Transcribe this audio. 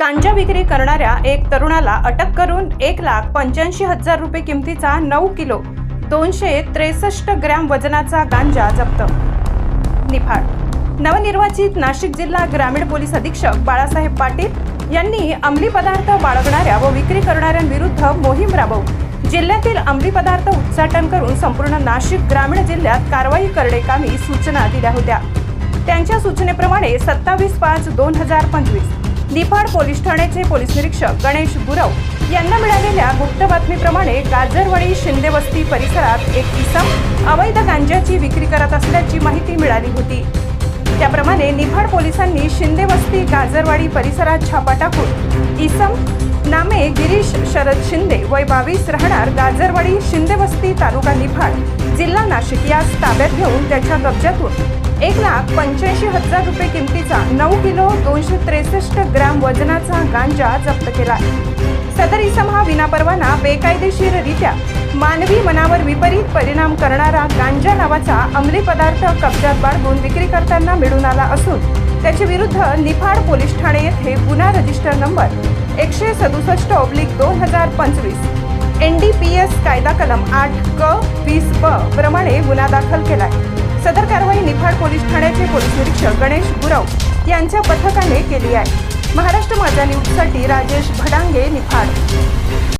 गांजा विक्री करणाऱ्या एक तरुणाला अटक करून एक लाख पंच्याऐंशी हजार रुपये किमतीचा नऊ किलो दोनशे त्रेसष्ट ग्रॅम वजनाचा गांजा जप्त. निफाड. नवनिर्वाचित नाशिक जिल्हा ग्रामीण पोलीस अधीक्षक बाळासाहेब पाटील यांनी अंमली पदार्थ बाळगणाऱ्या व विक्री करणाऱ्यांविरुद्ध मोहीम राबवली जिल्ह्यातील अंमली पदार्थ उच्चाटन करून संपूर्ण नाशिक ग्रामीण जिल्ह्यात कारवाई करण्याकामी सूचना दिल्या होत्या. त्यांच्या सूचनेप्रमाणे सत्तावीस पाच दोन हजार पंचवीस निफाड पोलीस ठाण्याचे पोलीस निरीक्षक गणेश गुरव यांना मिळालेल्या गुप्त बातमीप्रमाणे गाजरवाडी शिंदेवस्ती परिसरात एक इसम अवैध गांजाची विक्री करत असल्याची माहिती मिळाली होती. त्याप्रमाणे निफाड पोलिसांनी शिंदेवस्ती गाजरवाडी परिसरात छापा टाकून इसम नामे शरद शिंदे वय बावीस राहणार गाजरवाडी शिंदे वस्ती तालुका निफाड. जिल्हा नाशिक यास ताब्यात घेऊन त्याच्या कब्जातून एक लाख पंच्याऐंशी हजार रुपये किमतीचा नऊ किलो दोनशे त्रेसष्ट ग्रॅम वजनाचा गांजा जप्त केला सदर इसम हा विनापरवाना बेकायदेशीररित्या मानवी मनावर विपरीत परिणाम करणारा गांजा नावाचा अंमली पदार्थ कब्जात बाळगून विक्री करताना मिळून आला असून त्याच्या विरुद्ध निफाड पोलीस ठाणे येथे गुन्हा रजिस्टर नंबर एकशे सदुसष्ट ऑब्लिक दोन हजार पंचवीस. एन डी पी एस कायदा कलम आठ क वीस ब प्रमाणे गुन्हा दाखल केलाय. सदर कारवाई निफाड पोलीस ठाण्याचे पोलीस निरीक्षक गणेश गुरव यांच्या पथकाने केली आहे. महाराष्ट्र माझा न्यूजसाठी राजेश भडांगे निफाड.